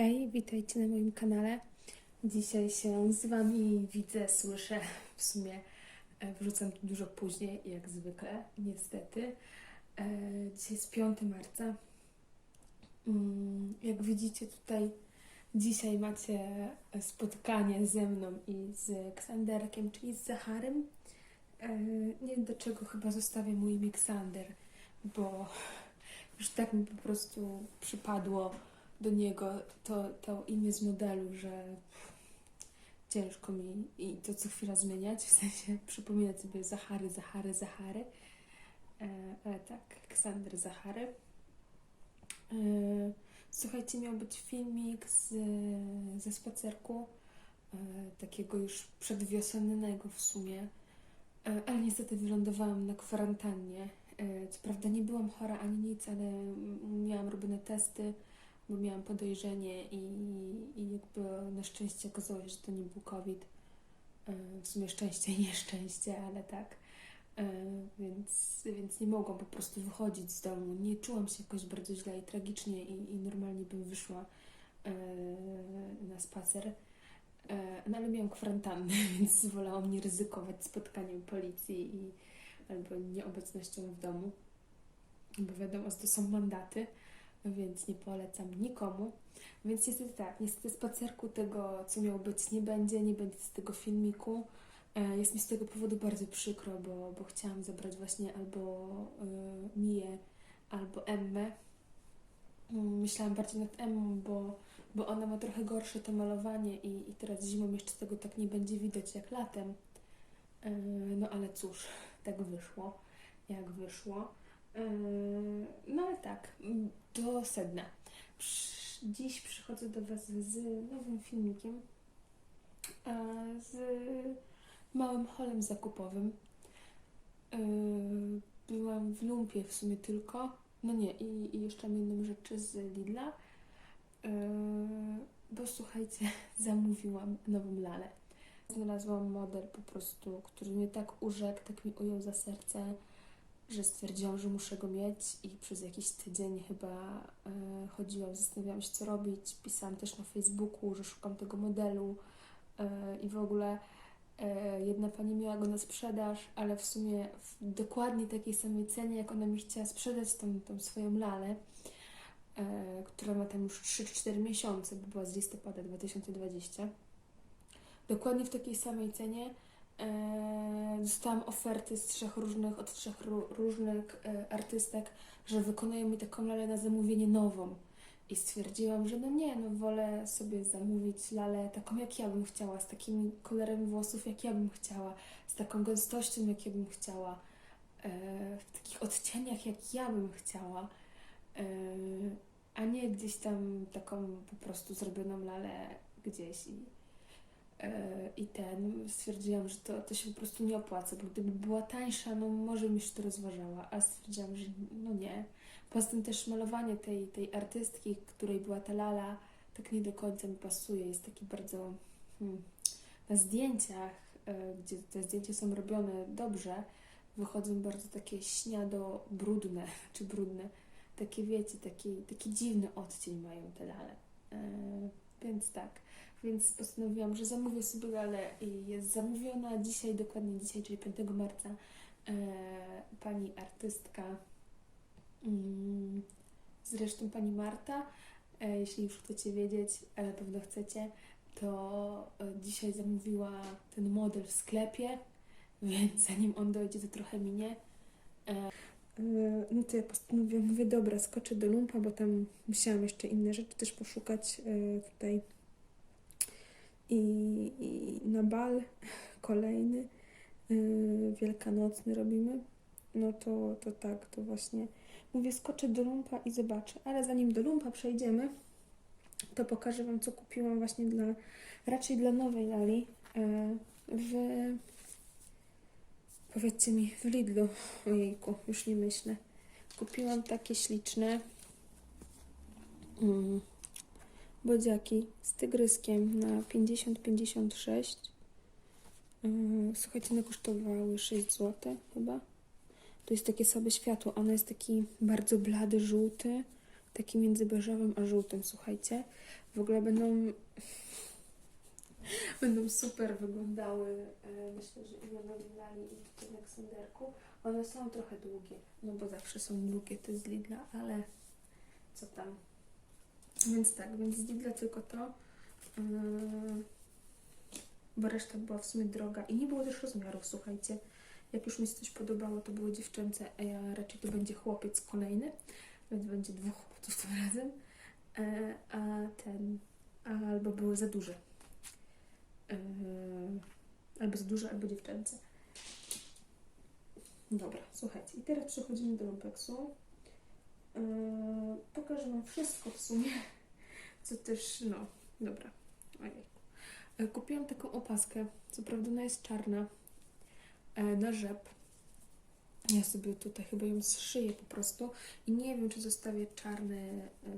Hej, witajcie na moim kanale. Dzisiaj się z Wami widzę, słyszę. W sumie e, wrzucam dużo później, jak zwykle, niestety. E, Dzisiaj jest 5 marca. Mm, Jak widzicie tutaj, dzisiaj macie spotkanie ze mną i z Ksanderkiem, czyli z Zacharem. E, Nie wiem do czego chyba zostawię mój imię Ksander, bo już tak mi po prostu przypadło do niego to, to imię z modelu, że ciężko mi i to co chwila zmieniać, w sensie przypominać sobie Zachary, Zachary, Zachary. E, ale tak, Ksander Zachary. E, słuchajcie, miał być filmik z, ze spacerku, e, takiego już przedwiosennego w sumie, ale niestety wylądowałam na kwarantannie. Co prawda nie byłam chora ani nic, ale miałam robione testy, bo miałam podejrzenie i, i jakby na szczęście okazało się, że to nie był COVID. E, W sumie szczęście i nieszczęście, ale tak. E, Więc, więc nie mogłam po prostu wychodzić z domu. Nie czułam się jakoś bardzo źle i tragicznie i, i normalnie bym wyszła e, na spacer. No ale miałam kwarantannę, więc wolałam nie ryzykować spotkaniem policji i albo nieobecnością w domu. Bo wiadomo, to są mandaty więc nie polecam nikomu. Więc niestety tak, niestety spacerku tego, co miało być, nie będzie, nie będzie z tego filmiku. E, Jest mi z tego powodu bardzo przykro, bo, bo chciałam zabrać właśnie albo y, Miję, albo Emmę. Mm, Myślałam bardziej nad Emmą, bo, bo ona ma trochę gorsze to malowanie i, i teraz zimą jeszcze tego tak nie będzie widać jak latem. E, No ale cóż, tak wyszło, jak wyszło. E, No ale tak, do sedna. Dziś przychodzę do Was z nowym filmikiem, z małym holem zakupowym. E, Byłam w lumpie w sumie tylko, no nie, i, i jeszcze jedną rzecz z Lidla, E, bo słuchajcie, zamówiłam nową lalę. Znalazłam model po prostu, który mnie tak urzekł, tak mi ujął za serce, że stwierdziłam, że muszę go mieć i przez jakiś tydzień chyba e, chodziłam, zastanawiałam się co robić. Pisałam też na Facebooku, że szukam tego modelu e, i w ogóle e, jedna pani miała go na sprzedaż, ale w sumie w dokładnie takiej samej cenie, jak ona mi chciała sprzedać tą, tą swoją lalę, która ma tam już 3-4 miesiące, bo była z listopada 2020. Dokładnie w takiej samej cenie dostałam oferty z trzech różnych, od trzech ró- różnych e, artystek, że wykonają mi taką lalę na zamówienie nową. I stwierdziłam, że no nie, no wolę sobie zamówić lalę taką, jak ja bym chciała, z takimi kolorem włosów, jak ja bym chciała, z taką gęstością, jak ja bym chciała, e, w takich odcieniach, jak ja bym chciała, e, a nie gdzieś tam taką po prostu zrobioną lalę gdzieś i I ten, stwierdziłam, że to, to się po prostu nie opłaca, bo gdyby była tańsza, no może bym się to rozważała, a stwierdziłam, że no nie. Poza tym też malowanie tej, tej artystki, której była ta lala, tak nie do końca mi pasuje. Jest taki bardzo hmm, na zdjęciach, e, gdzie te zdjęcia są robione dobrze, wychodzą bardzo takie śniado brudne, czy brudne. Takie wiecie, taki, taki dziwny odcień mają te lale. E, więc tak. Więc postanowiłam, że zamówię sobie lalę i jest zamówiona dzisiaj, dokładnie dzisiaj, czyli 5 marca, e, pani artystka, mm, zresztą pani Marta, e, jeśli już chcecie wiedzieć, a na pewno chcecie, to e, dzisiaj zamówiła ten model w sklepie, więc zanim on dojdzie, to trochę minie. E, e, no to ja postanowiłam, mówię, dobra, skoczę do lumpa, bo tam musiałam jeszcze inne rzeczy też poszukać e, tutaj. I, i na bal kolejny yy, wielkanocny robimy, no to, to tak, to właśnie mówię, skoczę do lumpa i zobaczę, ale zanim do lumpa przejdziemy, to pokażę Wam, co kupiłam właśnie dla, raczej dla nowej Lali w, powiedzcie mi, w Lidlu, ojejku, już nie myślę, kupiłam takie śliczne, mm, bodziaki z tygryskiem na 50-56. Yy, Słuchajcie, one kosztowały 6 zł chyba. To jest takie sobie światło. Ono jest taki bardzo blady żółty, taki między beżowym a żółtym, słuchajcie. W ogóle będą będą super wyglądały. e, Myślę, że i na Nowym Lali i tutaj na. One są trochę długie, no bo zawsze są długie, jest z Lidla, ale co tam. Więc tak, więc z Lidla tylko to. Yy, bo reszta była w sumie droga i nie było też rozmiarów, słuchajcie. Jak już mi się coś podobało, to były dziewczęce, a raczej to będzie chłopiec kolejny, więc będzie dwóch chłopców tym razem. E, a ten, albo były za duże. E, albo za duże, albo dziewczęce. Dobra, słuchajcie, i teraz przechodzimy do Lumpeksu. E, pokażę Wam wszystko w sumie, co też, no, dobra. Ojej. E, Kupiłam taką opaskę, co prawda ona jest czarna, e, na rzep. Ja sobie tutaj chyba ją zszyję po prostu i nie wiem, czy zostawię czarny, e,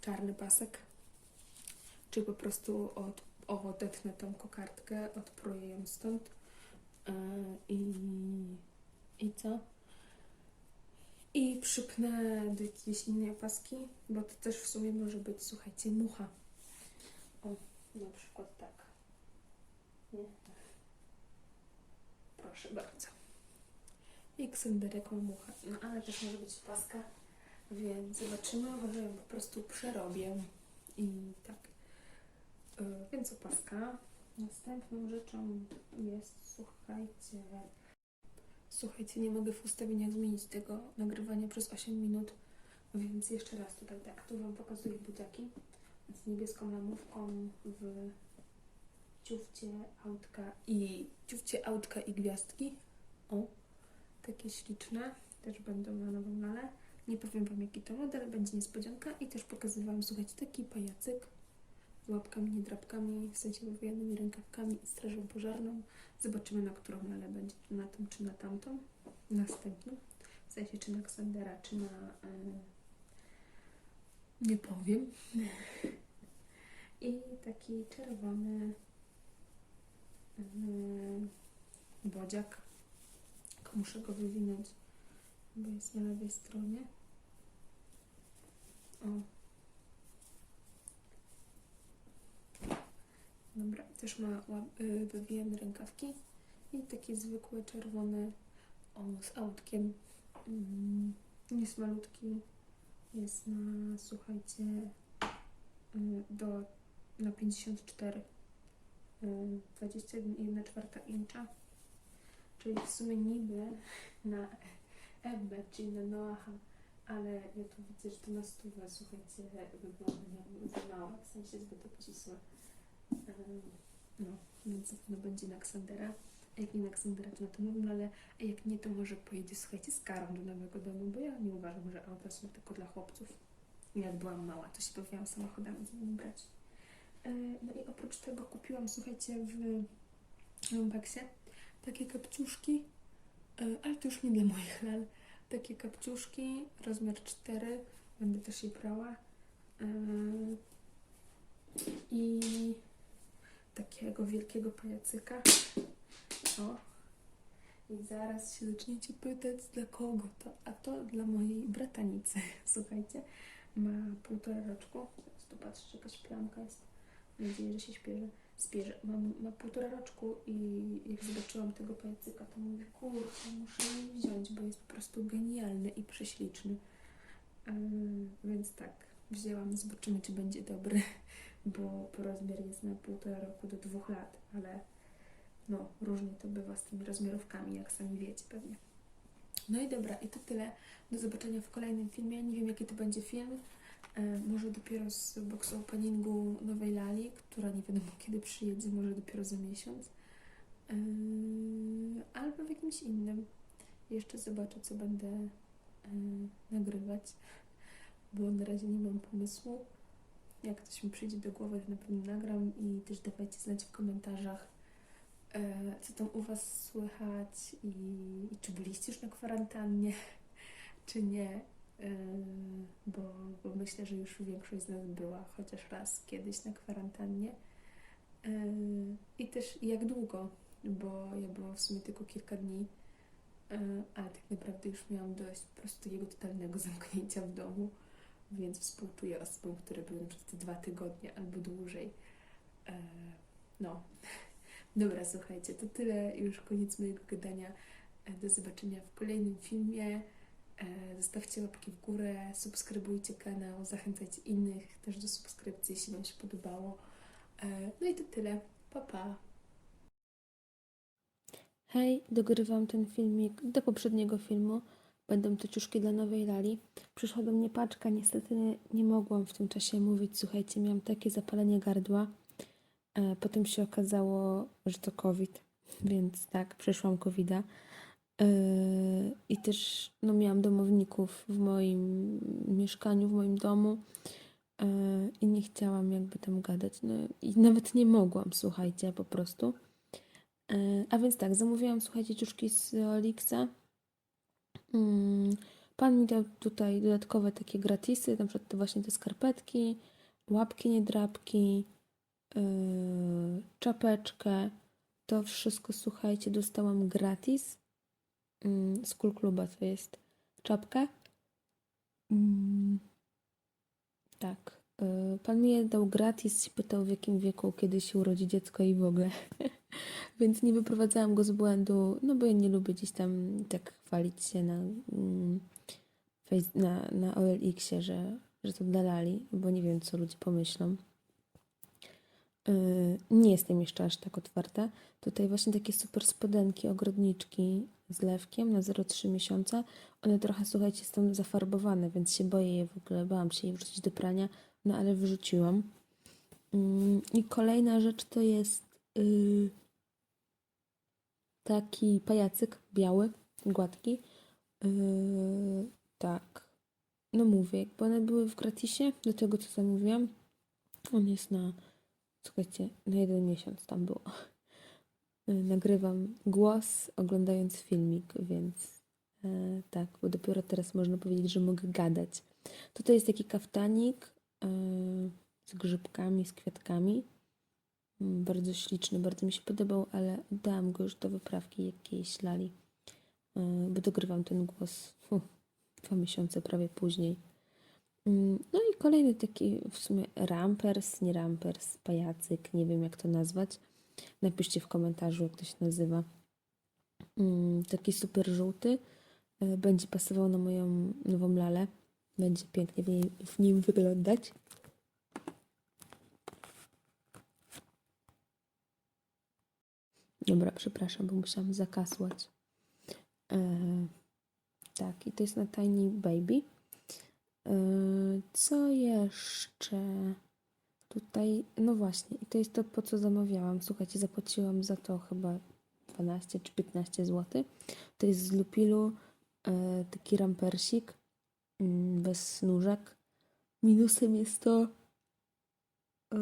czarny pasek, czy po prostu od, odetnę tą kokardkę, odpruję ją stąd e, i, i co? I przypnę do jakiejś innej opaski, bo to też w sumie może być, słuchajcie, mucha. O, na przykład tak. Nie? Proszę bardzo. I ksenderek ma muchę. No ale też może być paska, więc zobaczymy. Może ją po prostu przerobię. I tak. Yy, więc opaska. Następną rzeczą jest, słuchajcie... Słuchajcie, nie mogę w ustawieniach zmienić tego nagrywania przez 8 minut, więc jeszcze raz tutaj tak. Tu Wam pokazuję buziaki z niebieską lamówką w ciufcie, autka i ciufcie, autka i gwiazdki. O, takie śliczne. Też będą na nowym nale. Nie powiem Wam jaki to model, będzie niespodzianka i też pokazywałam, słuchajcie, taki pajacyk łapkami, nie drapkami, w sensie wywijanymi rękawkami i strażą pożarną. Zobaczymy na którą nale będzie, czy na tą, czy na tamtą. Następną. W sensie, czy na Ksandera, czy na... Yy, nie powiem. I taki czerwony yy, bodziak. Muszę go wywinąć, bo jest na lewej stronie. O. Dobra, też ma yy, wywijane rękawki i takie zwykłe czerwone o, z autkiem. Mm, jest malutki, jest na, słuchajcie, y, do, na 54, y, 21 czwarta incza, czyli w sumie niby na Ebbe, czyli na Noaha, ale ja tu widzę, że to na stówę, słuchajcie, wygląda za małe, w sensie zbyt obcisłe. No, więc pewno będzie na Ksandera. A jak nie na Ksandera, to na to nowym, ale a jak nie, to może pojedzie, słuchajcie, z karą do nowego domu, bo ja nie uważam, że auta są tylko dla chłopców. Jak byłam mała, to się bawiłam samochodami z nimi brać. E, No i oprócz tego kupiłam, słuchajcie, w Lumpeksie takie kapciuszki, e, ale to już nie dla moich lal. Takie kapciuszki, rozmiar 4, będę też je brała. E, I takiego wielkiego pajacyka. O. I zaraz się zaczniecie pytać, dla kogo to. A to dla mojej bratanicy. Słuchajcie, ma półtora roczku. Teraz tu jakaś plamka jest. Mam nadzieję, że się śpieszy. Spierze. Mam, ma półtora roczku i jak zobaczyłam tego pajacyka, to mówię, kurczę, muszę jej wziąć, bo jest po prostu genialny i prześliczny. Ym, więc tak, wzięłam, zobaczymy, czy będzie dobry, bo rozmiar jest na półtora roku do dwóch lat, ale no, różnie to bywa z tymi rozmiarówkami, jak sami wiecie pewnie. No i dobra, i to tyle. Do zobaczenia w kolejnym filmie. Nie wiem, jaki to będzie film. E, może dopiero z box openingu Nowej Lali, która nie wiadomo kiedy przyjedzie, może dopiero za miesiąc. E, albo w jakimś innym. Jeszcze zobaczę, co będę e, nagrywać, bo na razie nie mam pomysłu. Jak coś mi przyjdzie do głowy, to na pewno nagram i też dawajcie znać w komentarzach, e, co tam u Was słychać i, i czy byliście już na kwarantannie, czy nie. E, bo, bo myślę, że już większość z nas była chociaż raz kiedyś na kwarantannie. E, I też jak długo, bo ja byłam w sumie tylko kilka dni, ale tak naprawdę już miałam dość po prostu jego totalnego zamknięcia w domu. Więc współczuję osobom, które były na przykład dwa tygodnie albo dłużej. E, no, dobra, słuchajcie, to tyle, już koniec mojego gadania. E, Do zobaczenia w kolejnym filmie. E, Zostawcie łapki w górę, subskrybujcie kanał, zachęcajcie innych też do subskrypcji, jeśli Wam się podobało. No i to tyle. Pa, pa. Hej, dogrywam ten filmik do poprzedniego filmu. Będą to ciuszki dla nowej Lali. Przyszła do mnie paczka, niestety nie mogłam w tym czasie mówić. Słuchajcie, miałam takie zapalenie gardła. E, potem się okazało, że to COVID, więc tak, przeszłam COVID-a. E, I też no, miałam domowników w moim mieszkaniu, w moim domu. E, I nie chciałam jakby tam gadać. No, I nawet nie mogłam, słuchajcie, po prostu. A więc tak, zamówiłam, słuchajcie, ciuszki z Olixa. Mm, Pan mi dał tutaj dodatkowe takie gratisy, na przykład te właśnie te skarpetki, łapki niedrapki, yy, czapeczkę. To wszystko, słuchajcie, dostałam gratis. Mm, Z Cool Cluba to jest czapka. Mm, Tak. Yy, Pan mi dał gratis, się pytał w jakim wieku, kiedy się urodzi dziecko i w ogóle. Więc nie wyprowadzałam go z błędu, no bo ja nie lubię gdzieś tam tak chwalić się na, mm, na, na OLX-ie, że, że to dalali, bo nie wiem, co ludzie pomyślą. Yy, nie jestem jeszcze aż tak otwarta. Tutaj właśnie takie super spodenki, ogrodniczki z lewkiem na 0,3 miesiąca. One trochę, słuchajcie, są zafarbowane, więc się boję je w ogóle, bałam się je wrzucić do prania, no ale wrzuciłam. Yy, I kolejna rzecz to jest... Yy, taki pajacyk biały, gładki. Yy, tak. No mówię, jakby one były w gratisie do tego, co zamówiłam. On jest na, słuchajcie, na jeden miesiąc tam było. Yy, nagrywam głos, oglądając filmik, więc yy, tak, bo dopiero teraz można powiedzieć, że mogę gadać. Tutaj jest taki kaftanik z grzybkami, z kwiatkami. Mm, Bardzo śliczny, bardzo mi się podobał, ale dałam go już do wyprawki jakiejś lali, bo dogrywam ten głos fu, dwa miesiące prawie później. Mm, No i kolejny taki w sumie rampers, nie rampers, pajacyk, nie wiem jak to nazwać. Napiszcie w komentarzu, jak to się nazywa. Mm, Taki super żółty. yy, Będzie pasował na moją nową lalę. Będzie pięknie w, niej, w nim wyglądać. Dobra, przepraszam, bo musiałam zakasłać. E, tak, i to jest na Tiny Baby. E, co jeszcze? Tutaj, no właśnie, i to jest to, po co zamawiałam. Słuchajcie, zapłaciłam za to chyba 12 czy 15 zł. To jest z Lupilu e, taki rampersik bez snóżek. Minusem jest to, e,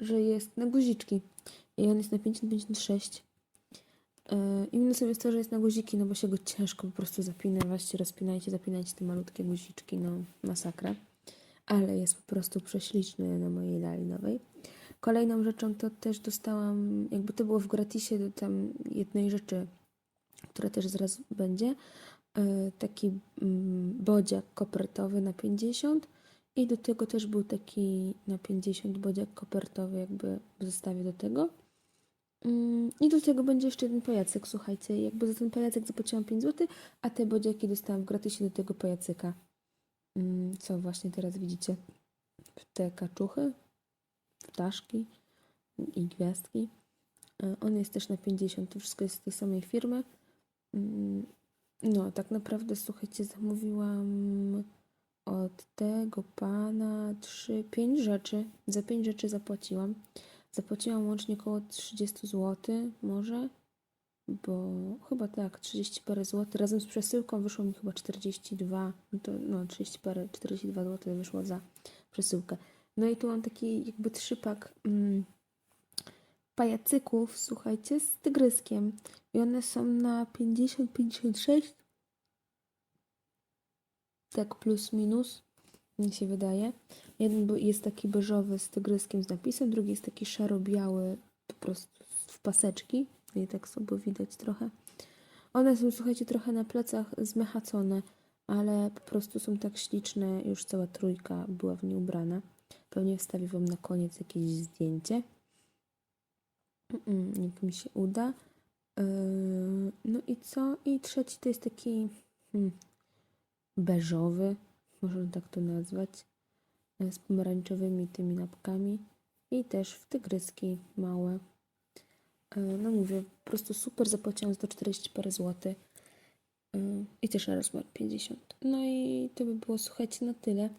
że jest na guziczki i on jest na 50-56. Yy, I minusem jest to, że jest na guziki, no bo się go ciężko po prostu zapina. Właśnie rozpinajcie, zapinajcie te malutkie guziczki, no masakra. Ale jest po prostu prześliczny na mojej lali nowej. Kolejną rzeczą to też dostałam, jakby to było w gratisie do tam jednej rzeczy, która też zaraz będzie. Yy, taki mm, bodziak kopertowy na 50 i do tego też był taki na 50 bodziak kopertowy, jakby w zestawie do tego. Mm, I do tego będzie jeszcze jeden pajacyk, słuchajcie. Jakby za ten pajacyk zapłaciłam 5 zł, a te bodziaki dostałam w gratisie do tego pajacyka. Mm, Co właśnie teraz widzicie? Te kaczuchy, ptaszki i gwiazdki. E, On jest też na 50, to wszystko jest z tej samej firmy. No, tak naprawdę, słuchajcie, zamówiłam od tego pana 3, 5 rzeczy. Za 5 rzeczy zapłaciłam. Zapłaciłam łącznie około 30 zł, może, bo chyba tak, 30 parę złotych. Razem z przesyłką wyszło mi chyba 42, no to no 30 parę, 42 zł wyszło za przesyłkę. No i tu mam taki jakby trzypak mm, pajacyków, słuchajcie, z tygryskiem. I one są na 50-56, tak plus minus, mi się wydaje. Jeden jest taki beżowy z tygryskiem z napisem, drugi jest taki szaro-biały, po prostu w paseczki. I tak sobie widać trochę. One są, słuchajcie, trochę na plecach zmechacone, ale po prostu są tak śliczne, już cała trójka była w nie ubrana. Pewnie wstawię Wam na koniec jakieś zdjęcie, Mm, jak mi się uda. Yy, No i co? I trzeci to jest taki hmm, beżowy, można tak to nazwać, e, z pomarańczowymi tymi napkami i też w tygryski małe. E, No mówię, po prostu super, zapłaciłam za to 40 parę złotych. Yy, I też na rozmiar 50. No i to by było, słuchajcie, na tyle.